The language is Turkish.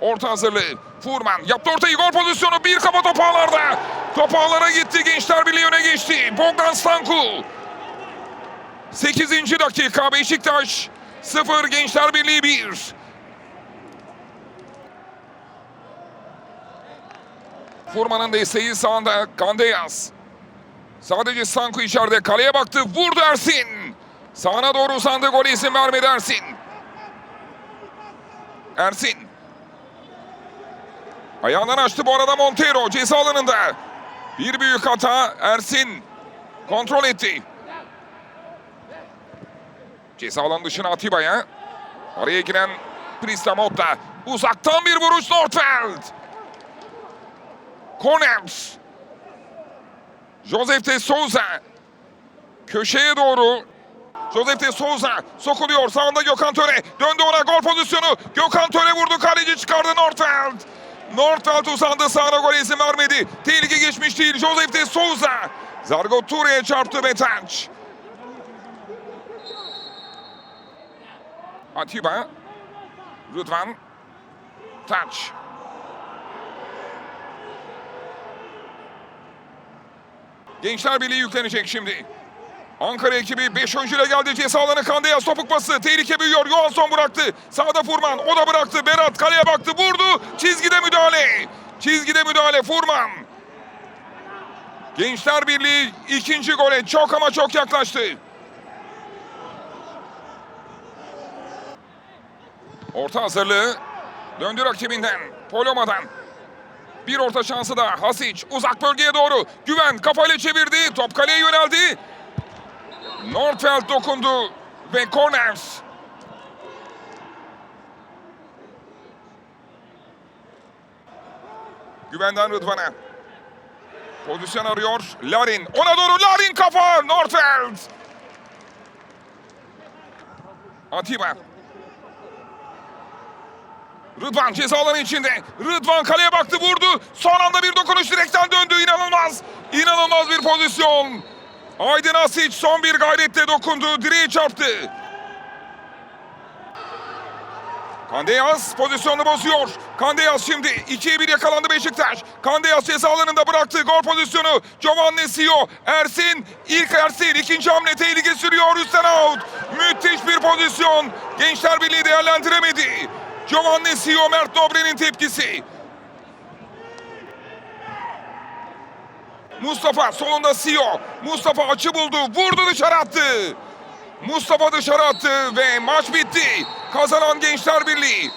Orta hazırlığı. Furman yaptı ortayı gol pozisyonu. Bir kafa top ağlarda. Top ağlara gitti. Gençler Birliği öne geçti. Bogdan Stanku. 8. dakika Beşiktaş 0 Gençler Birliği 1. Furman'ın desteği sağında Kandeyaz. Sadece Stanku içeride kaleye baktı. Vurdu Ersin. Sağına doğru uzandı. Gol izin vermedi Ersin. Ersin. Ayağından açtı bu arada Montero ceza alanında. Bir büyük hata Ersin kontrol etti. Ceza alan dışına Atiba'ya. Araya giren Prisla. Uzaktan bir vuruş Nordfeld. Corners. Josef de Souza. Köşeye doğru. Josef de Souza sokuluyor. Sağında Gökhan Töre. Döndü ona gol pozisyonu. Gökhan Töre vurdu. Kaleci çıkardı Nordfeld. Nordfeld uzandı. Sağına gol izin vermedi. Tehlike geçmiş değil. Josef de Souza. Zargo Ture'ye çarptı Betanç. Atiba. Rıdvan. Taç. Gençler Birliği yüklenecek şimdi. Ankara ekibi 5 oyuncuyla geldi. Ceza alanı Kandeyaz topuk pası. Tehlike büyüyor. Johansson bıraktı. Sağda Furman. O da bıraktı. Berat kaleye baktı. Vurdu. Çizgide müdahale. Çizgide müdahale. Furman. Gençler Birliği ikinci gole çok ama çok yaklaştı. Orta hazırlığı. Döndü rakibinden. Poloma'dan. Bir orta şansı da Hasic uzak bölgeye doğru. Güven kafayla çevirdi. Top kaleye yöneldi. Nordfeld dokundu ve corners. Güvenden Rıdvan'a. Pozisyon arıyor. Larin. Ona doğru Larin kafa. Nordfeld. Atiba. Rıdvan ceza alanı içinde. Rıdvan kaleye baktı vurdu. Son anda bir dokunuş direkten döndü. İnanılmaz. İnanılmaz bir pozisyon. Aydın Asic son bir gayretle dokundu. Direği çarptı. Kandeyaz pozisyonu bozuyor. Kandeyaz şimdi 2'ye 1 yakalandı Beşiktaş. Kandeyaz ceza alanında bıraktı gol pozisyonu. Giovanni Sio, Ersin, ilk Ersin ikinci hamle tehlike sürüyor üstten out. Müthiş bir pozisyon. Gençler Birliği değerlendiremedi. Giovanni Sio, Mert Nobre'nin tepkisi. Mustafa solunda Sio. Mustafa açı buldu. Vurdu dışarı attı. Mustafa dışarı attı ve maç bitti. Kazanan Gençler Birliği.